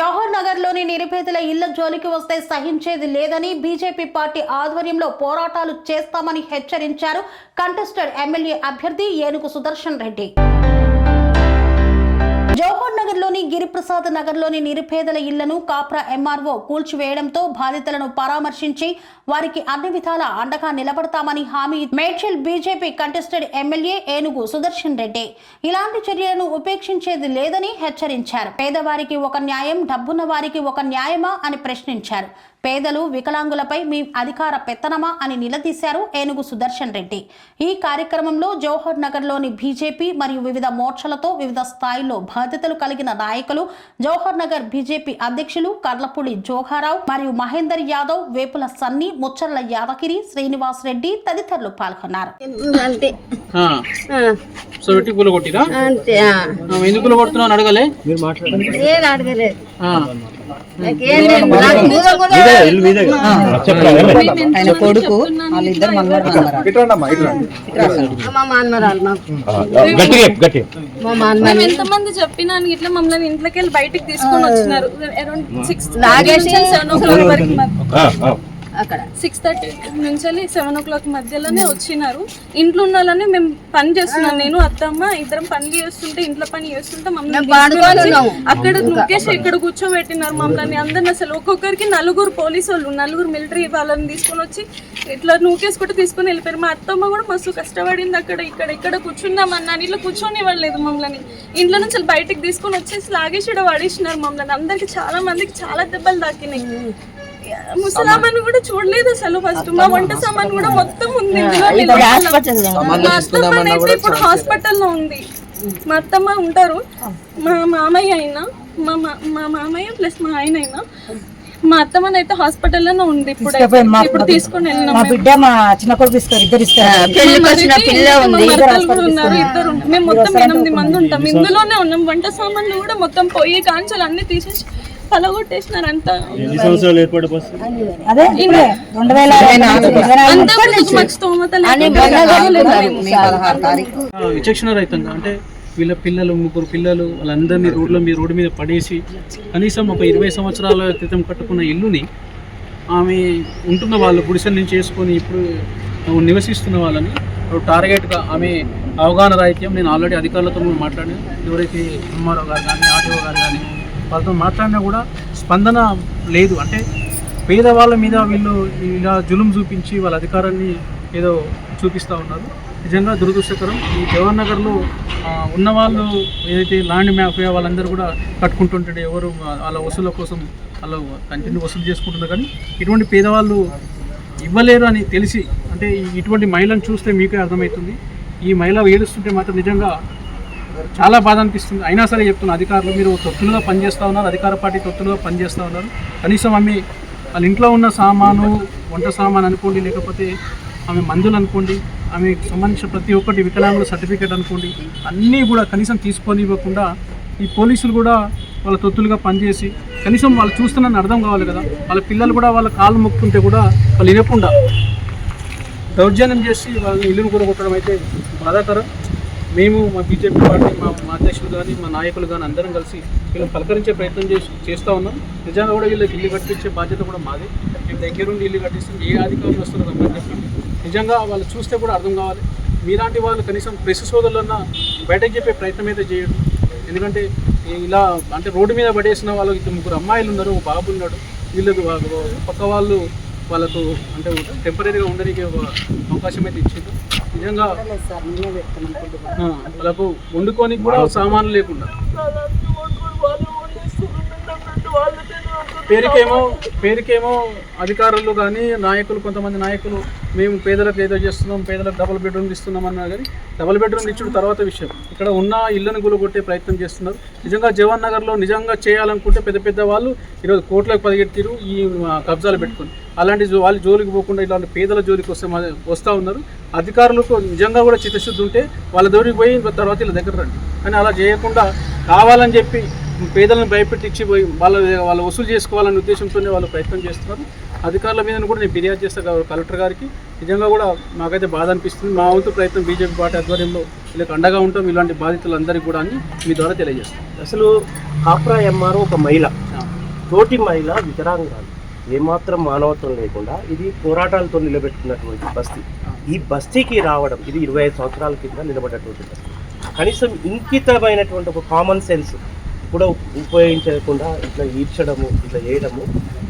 జవహర్ నగర్లోని నిరుపేదల ఇళ్ళ జోలికి వస్తే సహించేది లేదని బీజేపీ పార్టీ ఆధ్వర్యంలో పోరాటాలు చేస్తామని హెచ్చరించారు కంటెస్టెడ్ ఎమ్మెల్యే అభ్యర్థి ఏనుగు సుదర్శన్ రెడ్డి. జవహర్ నగర్లోని గిరిప్రసాద్ నగర్లోని నిరుపేదల ఇళ్ళను కాప్రా ఎంఆర్ఓ కూల్చివేయడంతో బాధితులను పరామర్శించి వారికి అన్ని విధాల అండగా నిలబడతామని హామీ మేడ్చల్ బీజేపీ కంటెస్టెడ్ ఎమ్మెల్యే ఏనుగు సుదర్శన్ రెడ్డి. ఇలాంటి చర్యలను ఉపేక్షించేది లేదని హెచ్చరించారు. పేదవారికి ఒక న్యాయం డబ్బున్న వారికి ఒక న్యాయమా అని ప్రశ్నించారు. పేదలు వికలాంగులపై మీ అధికార పెత్తనమా అని నిలదీశారు ఏనుగు సుదర్శన్ రెడ్డి. ఈ కార్యక్రమంలో జవహర్ నగర్లోని బీజేపీ మరియు వివిధ మోర్చలతో వివిధ స్థాయిల్లో బాధ్యతలు కలిగిన నాయకులు జవహర్ నగర్ బీజేపీ అధ్యక్షులు కర్లపూడి జోగారావు మరియు మహేందర్ యాదవ్ వేపుల సన్ని ముచ్చర్ల యాదగిరి శ్రీనివాస్ రెడ్డి తదితరులు పాల్గొన్నారు. సో పెట్టి పూల కొట్టిరా? ఎందుకు కొడుతున్నావు అడగలే? ఏం అడగలేదు. ఆయన కొడుకు వాళ్ళిద్దరు ఎంతమంది చెప్పినా ఇట్లా మమ్మల్ని ఇంట్లోకి వెళ్ళి బయటికి తీసుకొని వచ్చినారు. Around six seven o'clock వరకు అక్కడ. సిక్స్ థర్టీ నుంచి సెవెన్ ఓ క్లాక్ మధ్యలోనే వచ్చినారు. ఇంట్లో ఉన్న వాళ్ళని మేము పని చేస్తున్నాం. నేను అత్తమ్మ ఇద్దరం పని చేస్తుంటే ఇంట్లో పని చేస్తుంటే మమ్మల్ని. అక్కడ నొక్కేసి ఇక్కడ కూర్చోబెట్టినారు మమ్మల్ని అందరిని అసలు. ఒక్కొక్కరికి నలుగురు పోలీసు వాళ్ళు నలుగురు మిలిటరీ వాళ్ళని తీసుకొని వచ్చి ఇట్లా నూకేసుకుంటూ తీసుకొని వెళ్ళిపోయారు. మా అత్తమ్మ కూడా మస్తు కష్టపడింది అక్కడ ఇక్కడ ఇక్కడ కూర్చున్నాం అన్నాను ఇట్లా కూర్చొని ఇవ్వలేదు మమ్మల్ని. ఇంట్లో నుంచి బయటికి తీసుకొని వచ్చేసి లాగేసి పడేసినారు మమ్మల్ని. అందరికి చాలా మందికి చాలా దెబ్బలు తాకినాయి. ముసలామన్ కూడా చూడలేదు అసలు. ఫస్ట్ మా వంట సామాన్ కూడా మొత్తం ఉంది. మా అత్తమ్మ అయితే ఇప్పుడు హాస్పిటల్లో ఉంది. మా అత్తమ్మ ఉంటారు. మా మామయ్య అయినా మా మా- మామయ్య ప్లస్ మా ఆయన అయినా మా అత్తమ్మని అయితే హాస్పిటల్లోనే ఉంది ఇప్పుడు ఇప్పుడు తీసుకొని వెళ్ళినాం మా. బిడ్డ మా చిన్న కొడుకు ఇస్తారు ఇద్దరు ఇస్తారు ఉన్నారు. ఇద్దరు. మేము మొత్తం ఎనిమిది మంది ఉంటాం ఇందులోనే ఉన్నాం. వంట సామాన్లు కూడా మొత్తం పొయ్యి కాంచెలు అన్ని తీసేసి అదే రెండు వేల. ఆ, విచక్షణ రహితంగా అంటే వీళ్ళ పిల్లలు ముగ్గురు పిల్లలు వాళ్ళందరినీ రోడ్ల మీద రోడ్డు మీద పడేసి కనీసం ఒక ఇరవై సంవత్సరాల క్రితం కట్టుకున్న ఇల్లుని ఆమె ఉంటున్న వాళ్ళు గుడిసెల నుంచి చేసుకొని ఇప్పుడు నివసిస్తున్న వాళ్ళని టార్గెట్గా ఆమె అవగాహన రాహిత్యం. నేను ఆల్రెడీ అధికారులతో మాట్లాడి ఎవరైతే ఎంఆర్ఓ గారు కానీ ఆర్టీఓ గారు కానీ వాళ్ళతో మాట్లాడినా కూడా స్పందన లేదు. అంటే పేదవాళ్ళ మీద వీళ్ళు ఇలా జులుం చూపించి వాళ్ళ అధికారాన్ని ఏదో చూపిస్తూ ఉన్నారు. నిజంగా దురదృష్టకరం. ఈ జవహర్ నగర్లో ఉన్న వాళ్ళు ఏదైతే ల్యాండ్ మ్యాఫియా వాళ్ళందరూ కూడా కట్టుకుంటుంటాడు ఎవరు వాళ్ళ వసూల కోసం వాళ్ళు కంటిన్యూ వసూలు చేసుకుంటున్నారు. కానీ ఇటువంటి పేదవాళ్ళు ఇవ్వలేరు అని తెలిసి అంటే ఇటువంటి మహిళను చూస్తే మీకే అర్థమవుతుంది. ఈ మహిళ ఏడుస్తుంటే మాత్రం నిజంగా చాలా బాధ అనిపిస్తుంది. అయినా సరే చెప్తున్నా అధికారులు మీరు తొత్తులుగా పనిచేస్తూ ఉన్నారు అధికార పార్టీ తొత్తులుగా పనిచేస్తూ ఉన్నారు. కనీసం ఆమె వాళ్ళ ఇంట్లో ఉన్న సామాను వంట సామాను అనుకోండి లేకపోతే ఆమె మందులు అనుకోండి ఆమెకు సంబంధించిన ప్రతి ఒక్కటి వికలాంగుల సర్టిఫికేట్ అనుకోండి అన్నీ కూడా కనీసం తీసుకొని ఇవ్వకుండా ఈ పోలీసులు కూడా వాళ్ళ తొత్తులుగా పనిచేసి కనీసం వాళ్ళు చూస్తున్న అర్థం కావాలి కదా వాళ్ళ పిల్లలు కూడా వాళ్ళ కాళ్ళు మొక్కుంటే కూడా వాళ్ళు వినకుండా దౌర్జన్యం చేసి వాళ్ళ ఇల్లును కూడా కొట్టడం అయితే బాధాకరం. మేము మా బీజేపీ పార్టీ మా మా అధ్యక్షులు కానీ మా నాయకులు కానీ అందరం కలిసి వీళ్ళని పలకరించే ప్రయత్నం చేసి చేస్తూ ఉన్నాం. నిజంగా కూడా వీళ్ళకి ఇల్లు కట్టించే బాధ్యత కూడా మాది. మేము దగ్గరుండి ఇల్లు కట్టిస్తాం ఏ అధికారులు వస్తారో అమ్మని చెప్పి. నిజంగా వాళ్ళు చూస్తే కూడా అర్థం కావాలి. మీలాంటి వాళ్ళు కనీసం ప్రెస్ సోదరులన్నా బయటకు చెప్పే ప్రయత్నం అయితే చేయడం ఎందుకంటే ఇలా అంటే రోడ్డు మీద పడేసిన వాళ్ళు ఇద్దరు ముగ్గురు అమ్మాయిలు ఉన్నారు ఒక బాబు ఉన్నాడు. వీళ్ళకు పక్క వాళ్ళు వాళ్ళకు అంటే టెంపరీగా ఉండడానికి అవకాశం అయితే ఇచ్చింది నిజంగా వాళ్ళకు కూడా సామాన్లు లేకుండా. పేరుకేమో పేరుకేమో అధికారులు కానీ నాయకులు కొంతమంది నాయకులు మేము పేదలకు ఏదో చేస్తున్నాం పేదలకు డబుల్ బెడ్రూమ్ ఇస్తున్నాం అన్నారు కానీ డబుల్ బెడ్రూమ్ ఇచ్చిన తర్వాత విషయం. ఇక్కడ ఉన్న ఇళ్ళను గులగొట్టే ప్రయత్నం చేస్తున్నారు. నిజంగా జవహర్ నగర్లో నిజంగా చేయాలనుకుంటే పెద్ద పెద్ద వాళ్ళు ఈరోజు కోట్లకు పదిగెట్టిరు ఈ కబ్జాలు పెట్టుకొని అలాంటి వాళ్ళు వాళ్ళ జోలికి పోకుండా ఇలాంటి పేదల జోలికి వస్తే వస్తూ ఉన్నారు. అధికారులకు నిజంగా కూడా చిత్తశుద్ధి ఉంటే వాళ్ళ దూరికి పోయి తర్వాత వీళ్ళ దగ్గర రండి. కానీ అలా చేయకుండా కావాలని చెప్పి పేదలను భయపెట్టించి పోయి వాళ్ళ వాళ్ళ వసూలు చేసుకోవాలనే ఉద్దేశంతోనే వాళ్ళు ప్రయత్నం చేస్తున్నారు. అధికారుల మీద కూడా నేను ఫిర్యాదు చేస్తాను కలెక్టర్ గారికి. నిజంగా కూడా మాకైతే బాధ అనిపిస్తుంది. మా వంతు ప్రయత్నం బీజేపీ పార్టీ ఆధ్వర్యంలో వీళ్ళకి అండగా ఉంటాం. ఇలాంటి బాధితులందరికీ కూడా అని మీ ద్వారా తెలియజేస్తాం. అసలు కాప్రా ఎంఆర్ఓ ఒక మహిళ. తోటి మహిళ వికరాంగురాలు ఏమాత్రం మానవత్వం లేకుండా ఇది పోరాటాలతో నిలబెట్టుకున్నటువంటి బస్తీ. ఈ బస్తీకి రావడం ఇది ఇరవై ఐదు సంవత్సరాల కింద నిలబడ్డటువంటి బస్తీ. కనీసం ఇంకితమైనటువంటి ఒక కామన్ సెన్స్ కూడా ఉపయోగించకుండా ఇట్లా ఈడ్చడము ఇట్లా చేయడము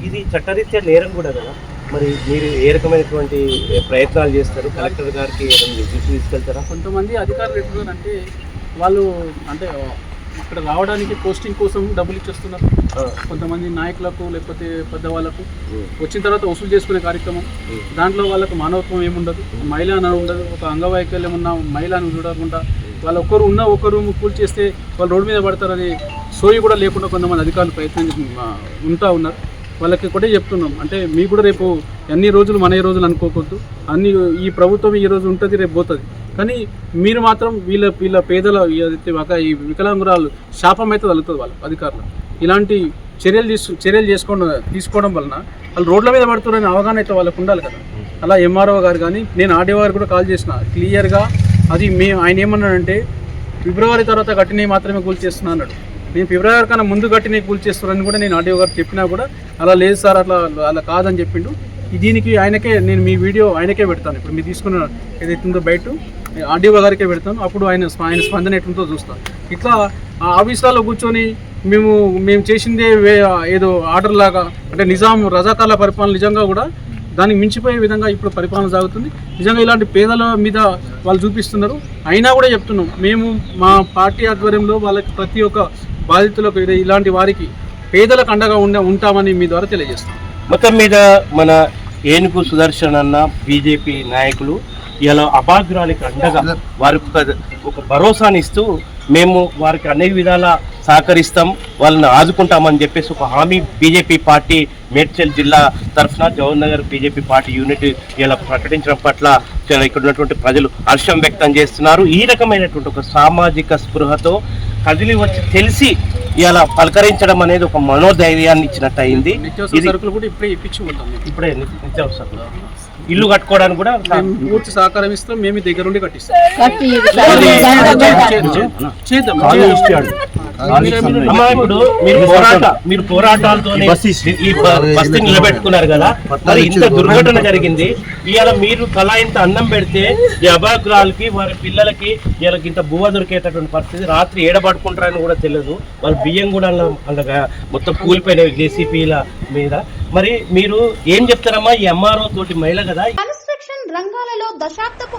ఇది చట్టరీత్యా నేరం కూడా కదా? మరి మీరు ఏ రకమైనటువంటి ప్రయత్నాలు చేస్తారు? కలెక్టర్ గారికి తీసుకెళ్తారా? కొంతమంది అధికారులు ఎట్లున్నారంటే వాళ్ళు అంటే ఇక్కడ రావడానికి పోస్టింగ్ కోసం డబ్బులు ఇచ్చేస్తున్నారు. కొంతమంది నాయకులకు లేకపోతే పెద్దవాళ్ళకు. వచ్చిన తర్వాత వసూలు చేసుకునే కార్యక్రమం. దాంట్లో వాళ్ళకు మానవత్వం ఏముండదు. మహిళ అని ఉండదు. ఒక అంగవైకల్యం ఉన్న మహిళను చూడకుండా వాళ్ళు ఒకరు ఉన్న ఒకరు కూల్ చేస్తే వాళ్ళు రోడ్డు మీద పడతారని సోయి కూడా లేకుండా కొంతమంది అధికారులు ప్రయత్నం ఉంటా ఉన్నారు. వాళ్ళకి కూడా చెప్తున్నాం. అంటే మీ కూడా రేపు అన్ని రోజులు మన రోజులు అనుకోకూడదు. అన్ని ఈ ప్రభుత్వం ఈ రోజు ఉంటుంది రేపు పోతుంది. కానీ మీరు మాత్రం వీళ్ళ వీళ్ళ పేదల ఒక ఈ వికలాంగురాలు శాపం అయితే తగులుతుంది వాళ్ళు అధికారులు. ఇలాంటి చర్యలు తీసు చర్యలు చేసుకోవడం తీసుకోవడం వలన వాళ్ళు రోడ్ల మీద పడుతున్నారని అవగాహన అయితే వాళ్ళకు ఉండాలి కదా. అలా ఎంఆర్ఓ గారు కానీ నేను ఆర్డీఓ గారు కూడా కాల్ చేసిన. క్లియర్గా అది మే ఆయన ఏమన్నాడంటే ఫిబ్రవరి తర్వాత కట్టినవి మాత్రమే కూల్ చేస్తున్నా అన్నాడు. నేను ఫిబ్రవరి కన్నా ముందు కట్టినవి కూల్ చేస్తున్నానని కూడా నేను ఆడియో గారు చెప్పినా కూడా అలా లేదు సార్ అట్లా అలా కాదని చెప్పిండు. దీనికి ఆయనకే నేను మీ వీడియో ఆయనకే పెడతాను. ఇప్పుడు మీరు తీసుకున్న ఏదైతే ఉందో బయట ఆడియో గారికే పెడతాను. అప్పుడు ఆయన ఆయన స్పందన ఎట్లుందో చూస్తాను ఇట్లా ఆ ఆఫీసులలో కూర్చొని మేము మేము చేసిందే ఏదో ఆర్డర్ లాగా అంటే నిజాం రజాకాల పరిపాలన నిజంగా కూడా దానికి మించిపోయే విధంగా ఇప్పుడు పరిపాలన సాగుతుంది. నిజంగా ఇలాంటి పేదల మీద వాళ్ళు చూపిస్తున్నారు. అయినా కూడా చెప్తున్నాం. మేము మా పార్టీ ఆధ్వర్యంలో వాళ్ళకి ప్రతి ఒక్క బాధితులకు ఇలాంటి వారికి పేదలకు అండగా ఉండ ఉంటామని మీ ద్వారా తెలియజేస్తాం. మొత్తం మీద మన ఏనుగు సుదర్శన్ అన్న బీజేపీ నాయకులు ఇలా అభాగ్యురాలికి అండగా వారికి ఒక ఒక భరోసాని ఇస్తూ మేము వారికి అన్ని విధాల సహకరిస్తాం వాళ్ళని ఆదుకుంటామని చెప్పేసి ఒక హామీ బీజేపీ పార్టీ మేడ్చల్ జిల్లా తరఫున Jawahar Nagar BJP party unit ఇలా ప్రకటించడం పట్ల ఇక్కడ ఉన్నటువంటి ప్రజలు హర్షం వ్యక్తం చేస్తున్నారు. ఈ రకమైనటువంటి ఒక సామాజిక స్పృహతో కదిలి వచ్చి తెలిసి ఇలా పలకరించడం అనేది ఒక మనోధైర్యాన్ని ఇచ్చినట్టు అయింది ఇప్పుడే నిత్యావసరాలు ఇల్లు కట్టుకోవడానికి కూడా మేము పూర్తి సహకారం ఇస్తాం మేము దగ్గరుండి కట్టిస్తాం. కట్టి చేద్దాం చేద్దాం. అమ్మా ఇప్పుడు మీరు పోరాట మీరు పోరాటాలతో ఈ బస్తీ నిలబెట్టుకున్నారు కదా. మరి ఇంత దుర్ఘటన జరిగింది. ఇవాళ మీరు తలా ఇంత అన్నం పెడితే ఈ అభాగ్రాలకి వారి పిల్లలకి వీళ్ళకి ఇంత బువ్వ దొరికేటటువంటి పరిస్థితి రాత్రి ఏడబడుకుంటారని కూడా తెలియదు. వాళ్ళ బియ్యం కూడా అలా అలాగా మొత్తం కూలిపోయినవి జేసీపీల మీద. మరి మీరు ఏం చెప్తారమ్మా? ఈ ఎంఆర్ఓ తోటి మహిళ కదా. కన్స్ట్రక్షన్ రంగాలలో దశాబ్దపు